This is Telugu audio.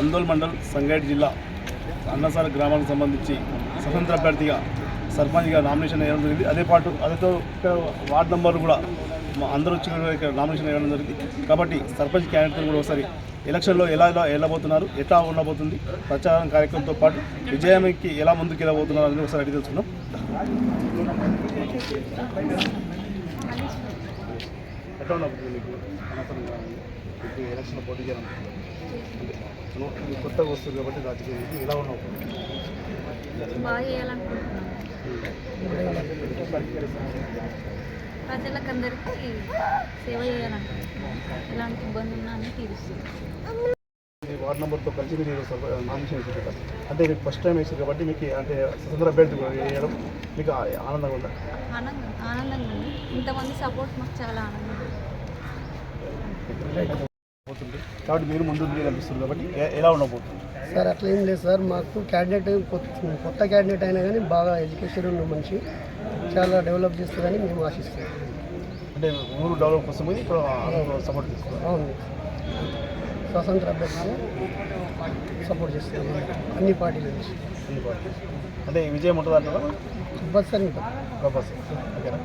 అందోల్ మండల్ సంగారెడ్డి జిల్లా అన్నసార గ్రామానికి సంబంధించి స్వతంత్ర అభ్యర్థిగా సర్పంచ్గా నామినేషన్ వేయడం జరిగింది. అదే పాటు అదేతో వార్డు నెంబర్ కూడా మా అందరూ వచ్చిన నామినేషన్ వేయడం జరిగింది. కాబట్టి సర్పంచ్ క్యాండిడేట్ కూడా ఒకసారి ఎలక్షన్లో ఎలా ఎలా వెళ్ళబోతున్నారు ఎట్లా ఉండబోతుంది ప్రచారం కార్యక్రమంతో పాటు విజయానికి ఎలా ముందుకు వెళ్ళబోతున్నారు అనేది ఒకసారి అడిగి తెలుసుకున్నాం ఎట్లా ఉండబోతుంది మీకు అనవసరం మీకు ఎలక్షన్ పోటీ చేయాలనుకుంటున్నాను కొత్తగా వస్తుంది కాబట్టి రాజకీయానికి ఎలా ఉన్నావు. బాగా ప్రజలకు అందరికీ సేవ చేయాలనుకుంటున్నాను ఎలాంటి ఇబ్బంది ఉన్నా అని తీరుస్తుంది వార్డ్ నెంబర్తో కలిసి మీరు నామినేషన్ వేసారు కదా అంటే మీకు ఫస్ట్ టైం వేసారు కాబట్టి మీకు అంటే స్వతంత్ర అభ్యర్థి వేయడం మీకు ఆనందంగా ఉందా? ఆనందం ఆనందంగా ఉంది. ఇంతమంది సపోర్ట్ మాకు చాలా ఆనందంగా ఉంది. పోతుంది. కాబట్టి మీరు ముందు కనిపిస్తుంది కాబట్టి ఎలా ఉండబోతుంది? సార్ అట్లా ఏం లేదు సార్. మాకు క్యాండిడేట్ కొత్త కొత్త క్యాండిడేట్ అయినా కానీ బాగా ఎడ్యుకేషన్ ఉన్న మనిషి. చాలా డెవలప్ చేస్తుందని మేము ఆశిస్తాం అంటే ఊరు డెవలప్ కోసం ఇప్పుడు సపోర్ట్ తీసుకున్నారు. అవును. స్వతంత్ర అభ్యర్థిగా సపోర్ట్ చేస్తాం అన్ని పార్టీల నుంచి అన్ని పార్టీలు. అంటే విజయం ఉంటుంది అంటారా కంపల్సరీ ఉంటుంది ఓకేనా